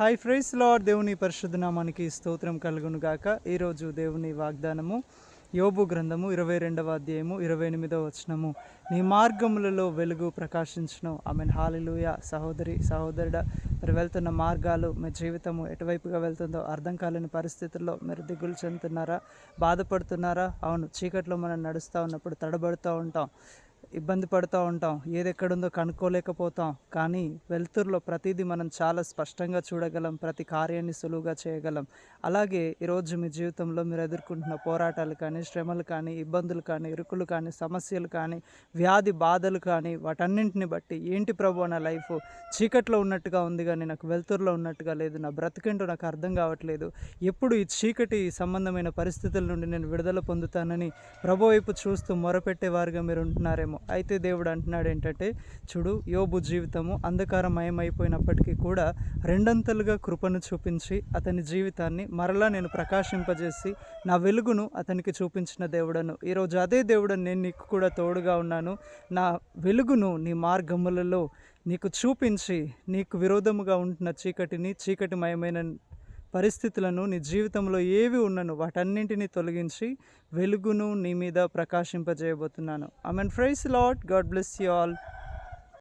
Hi fries lord దేవుని పరిశుద్ధనామానికి స్తోత్రం కలుగును గాక ఈరోజు దేవుని వాగ్దానము యోబు గ్రంథము ఇరవై రెండవ అధ్యాయము ఇరవై ఎనిమిదవ వచనము. నీ మార్గములలో వెలుగు ప్రకాశించును. ఆమె హాలిలుయ. సహోదరి సహోదరుడ మీరు వెళ్తున్న మార్గాలు మీ జీవితము ఎటువైపుగా వెళ్తుందో అర్థం కాలేని పరిస్థితుల్లో మీరు దిగులు చెందుతున్నారా? బాధపడుతున్నారా? అవును చీకట్లో మనం నడుస్తూ ఉన్నప్పుడు తడబడుతూ ఉంటాం. ఇబ్బంది పడుతూ ఉంటాం. ఏది ఎక్కడుందో కనుక్కోలేకపోతాం. కానీ వెలుతురులో ప్రతిదీ మనం చాలా స్పష్టంగా చూడగలం ప్రతి కార్యాన్ని సులువుగా చేయగలం. అలాగే ఈరోజు మీ జీవితంలో మీరు ఎదుర్కొంటున్న పోరాటాలు కానీ శ్రమలు కానీ ఇబ్బందులు కానీ ఇరుకులు కానీ సమస్యలు కానీ వ్యాధి బాధలు కానీ వాటన్నింటిని బట్టి ఏంటి ప్రభు నా లైఫ్? చీకట్లో ఉన్నట్టుగా ఉంది కానీ నాకు వెలుతురులో ఉన్నట్టుగా లేదు నా బ్రతికేంటో నాకు అర్థం కావట్లేదు. ఎప్పుడు ఈ చీకటి సంబంధమైన పరిస్థితుల నుండి నేను విడుదల పొందుతానని ప్రభు వైపు చూస్తూ మొరపెట్టేవారుగా మీరు ఉంటున్నారేమో. అయితే దేవుడు అంటున్నాడు ఏంటంటే చూడు యోబు జీవితము అంధకారమయమైపోయినప్పటికీ కూడా రెండంతలుగా కృపను చూపించి అతని జీవితాన్ని మరలా నేను ప్రకాశింపజేసి నా వెలుగును అతనికి చూపించిన దేవుడను. ఈరోజు అదే దేవుడని నేను నీకు కూడా తోడుగా ఉన్నాను. నా వెలుగును నీ మార్గములలో నీకు చూపించి నీకు విరోధముగా ఉంటున్న చీకటిని చీకటిమయమైన పరిస్థితులను నీ జీవితంలో ఏవి ఉన్నను వాటన్నింటినీ తొలగించి వెలుగును నీ మీద ప్రకాశింపజేయబోతున్నాను. I mean praise Lord God bless you all